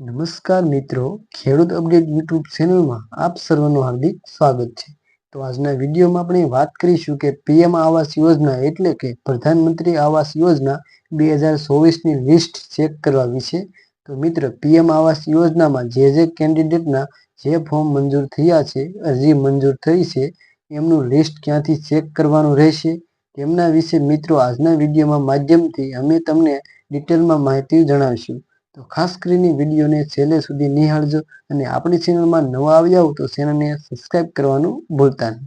નમસ્કાર મિત્રો, ખેડૂત અપડેટ યુટ્યુબ ચેનલમાં આપ સર્વનું હાર્દિક સ્વાગત છે. તો આજના વિડીયોમાં આપણે વાત કરીશું કે પીએમ આવાસ યોજના એટલે કે પ્રધાનમંત્રી આવાસ યોજના બે હજાર ચોવીસની લિસ્ટ ચેક કરવા વિશે. તો મિત્ર, પીએમ આવાસ યોજનામાં જે જે કેન્ડિડેટના જે ફોર્મ મંજૂર થયા છે, અરજી મંજૂર થઈ છે, એમનું લિસ્ટ ક્યાંથી ચેક કરવાનું રહેશે, તેમના વિશે મિત્રો આજના વિડીયોમાં માધ્યમથી અમે તમને ડિટેલમાં માહિતી જણાવીશું. તો ખાસ કરીને વિડીયોને છેલ્લે સુધી નિહાળજો અને આપણી ચેનલમાં નવા આવ્યા હો તો ચેનલને સબસ્ક્રાઇબ કરવાનું ભૂલતા નહીં.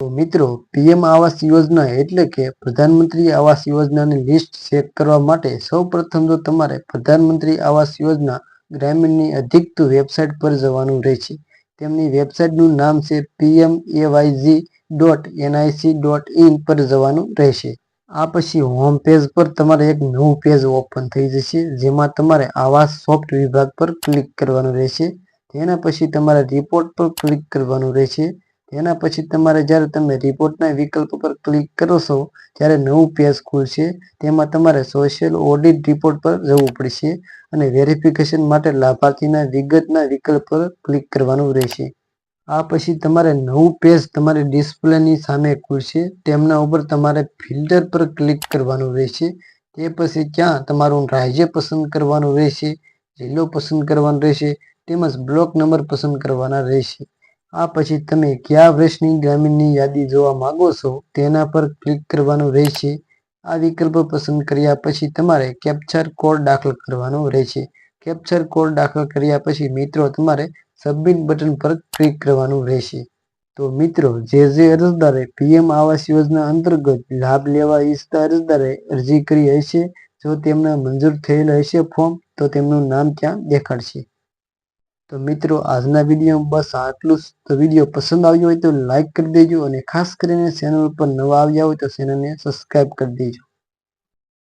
તો મિત્રો, પીએમ આવાસ યોજના એટલે કે પ્રધાનમંત્રી આવાસ યોજનાની લિસ્ટ ચેક કરવા માટે સૌ પ્રથમ તો તમારે પ્રધાનમંત્રી આવાસ યોજના ગ્રામીણની અધિકૃત વેબસાઇટ પર જવાનું રહેશે. તેમની વેબસાઇટનું નામ છે PM AYG dot NIC dot in પર જવાનું રહેશે. આ પછી હોમ પેજ પર તમારે એક નવું પેજ ઓપન થઈ જશે, જેમાં તમારે આવા સોફ્ટ વિભાગ પર ક્લિક કરવાનું રહેશે. તેના પછી તમારે રિપોર્ટ પર ક્લિક કરવાનું રહેશે. તેના પછી તમારે જ્યારે તમે રિપોર્ટના વિકલ્પ પર ક્લિક કરો છો, ત્યારે નવું પેજ ખુલશે. તેમાં તમારે સોશિયલ ઓડિટ રિપોર્ટ પર જવું પડશે અને વેરિફિકેશન માટે લાભાર્થીના વિગતના વિકલ્પ પર ક્લિક કરવાનું રહેશે. આ પછી તમારે નવું પેજ તમારી ડિસ્પ્લેની સામે ખુલશે. તેમના ઉપર તમારે ફિલ્ટર પર ક્લિક કરવાનું રહેશે. તે પછી ત્યાં તમારું રાજ્ય પસંદ કરવાનું રહેશે. જિલ્લો પસંદ કરવાનો રહેશે. તેમજ બ્લોક નંબર પસંદ કરવાના રહેશે. આ પછી તમે કયા વર્ષની ગ્રામીણની યાદી જોવા માંગો છો તેના પર ક્લિક કરવાનું રહેશે. આ વિકલ્પ પસંદ કર્યા પછી તમારે કેપ્ચર કોડ દાખલ કરવાનો રહેશે. કેપ્ચર કોડ દાખલ કર્યા પછી મિત્રો, તમારે સબમિટ બટન પર ક્લિક કરવાનું રહેશે. તો મિત્રો, જે જે અરજદારે પીએમ આવાસ યોજના અંતર્ગત લાભ લેવા ઈચ્છતા અરજદારે અરજી કરી હશે, જો તેમના મંજૂર થયેલ હશે ફોર્મ, તો તેમનું નામ ત્યાં દેખાડશે. તો મિત્રો, આજના વીડિયો બસ આટલું જ. તો વીડિયો પસંદ આવ્યો હોય તો લાઇક કરી દેજો અને ખાસ કરીને ચેનલ પર નવા આવ્યા હોય તો ચેનલને સબસ્ક્રાઈબ કરી દેજો.